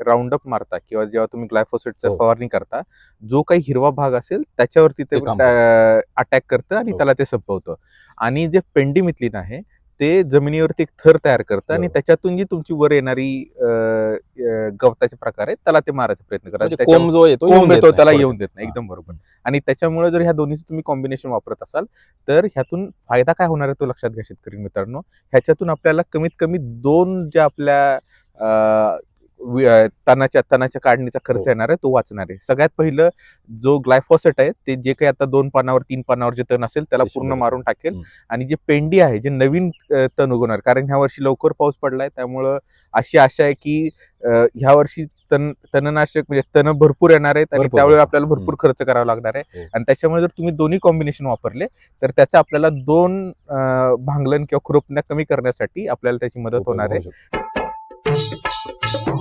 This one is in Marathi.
राऊंडअप मारता किंवा जेव्हा तुम्ही ग्लायफोसेटचं हो. फवारणी करता जो काही हिरवा भाग असेल त्याच्यावरती ते अटॅक करतं आणि हो. त्याला ते संपवतं आणि जे पेंडीमिथलिन आहे ते जमिनीवरती एक थर तयार करतं आणि बरोबर. त्याच्यातून जी तुमची वर येणारी गवताचे प्रकार आहेत त्याला ते मारायचा प्रयत्न करा म्हणजे कोंब जो येतो येतो त्याला. येऊन देत नाही हा. एकदम बरोबर आणि त्याच्यामुळे जर ह्या दोन्हीचं तुम्ही कॉम्बिनेशन वापरत असाल तर ह्यातून फायदा काय होणार आहे तो लक्षात घ्या शेतकरी मित्रांनो ह्याच्यातून आपल्याला कमीत कमी दोन ज्या आपल्या तणाच्या तणाच्या काढणीचा खर्च हो. येणार आहे तो वाचणार आहे सगळ्यात पहिलं जो ग्लायफॉसेट आहे ते जे काही आता दोन पानावर तीन पानावर जे तण असेल त्याला पूर्ण मारून टाकेल. आणि जे पेंडी आहे जे नवीन तण उगवणार कारण ह्या वर्षी लवकर पाऊस पडलाय त्यामुळं अशी आशा आहे की ह्या वर्षी तण तणनाशक म्हणजे तण भरपूर येणार आहेत आणि त्यावेळी. आपल्याला भरपूर खर्च करावा लागणार आहे हो. आणि त्याच्यामुळे जर तुम्ही दोन्ही कॉम्बिनेशन वापरले तर त्याचा आपल्याला दोन भांगलन किंवा खुरपण्या कमी करण्यासाठी आपल्याला त्याची मदत होणार आहे. Thank you.